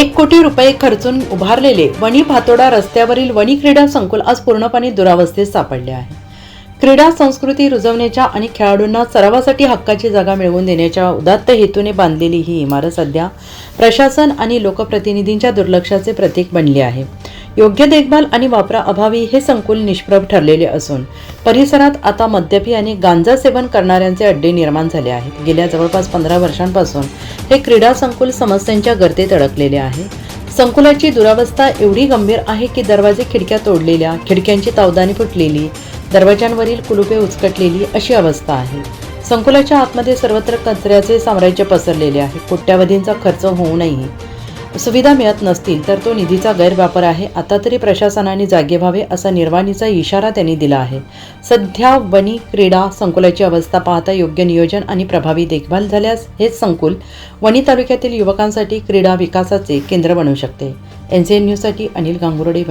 एक कोटी रुपये खर्चून उभारलेले वणी भातोडा रस्त्यावरील वणी क्रीडा संकुल आज पूर्णपणे दुरावस्थेत सापडले आहे. क्रीडा संस्कृती रुजवण्याच्या आणि खेळाडूंना सरावासाठी हक्काची जागा मिळवून देण्याच्या उदात्त हेतूने बांधलेली ही इमारत सध्या प्रशासन आणि लोकप्रतिनिधींच्या दुर्लक्षाचे प्रतीक बनले आहे. योग्य देखभाल आणि वापराअभावी हे संकुल निष्प्रभ ठरलेले असून परिसरात आता मद्यपी आणि गांजा सेवन करणाऱ्यांचे अड्डे निर्माण झाले आहेत. गेल्या जवळपास पंधरा वर्षांपासून हे क्रीडा संकुल समस्यांच्या गर्तेत अडकलेले आहे. संकुलाची दुरावस्था एवढी गंभीर आहे की दरवाजे खिडक्या तोडलेल्या खिडक्यांची तावदानी फुटलेली दरवाजांवरील कुलुपे उचकटलेली अशी अवस्था आहे. संकुलाच्या आतमध्ये सर्वत्र कचऱ्याचे साम्राज्य पसरलेले आहे. कोट्यावधींचा खर्च होऊनही सुविधा मिळत नसतील तर तो निधीचा गैरवापर आहे. आता तरी प्रशासनाने जागे व्हावे असा निर्वाणीचा इशारा त्यांनी दिला आहे. सध्या वनी क्रीडा संकुलाची अवस्था पाहता योग्य नियोजन आणि प्रभावी देखभाल झाल्यास हेच संकुल वणी तालुक्यातील युवकांसाठी क्रीडा विकासाचे केंद्र बनू शकते. एन सी एन न्यूजसाठी अनिल गांगुर्डे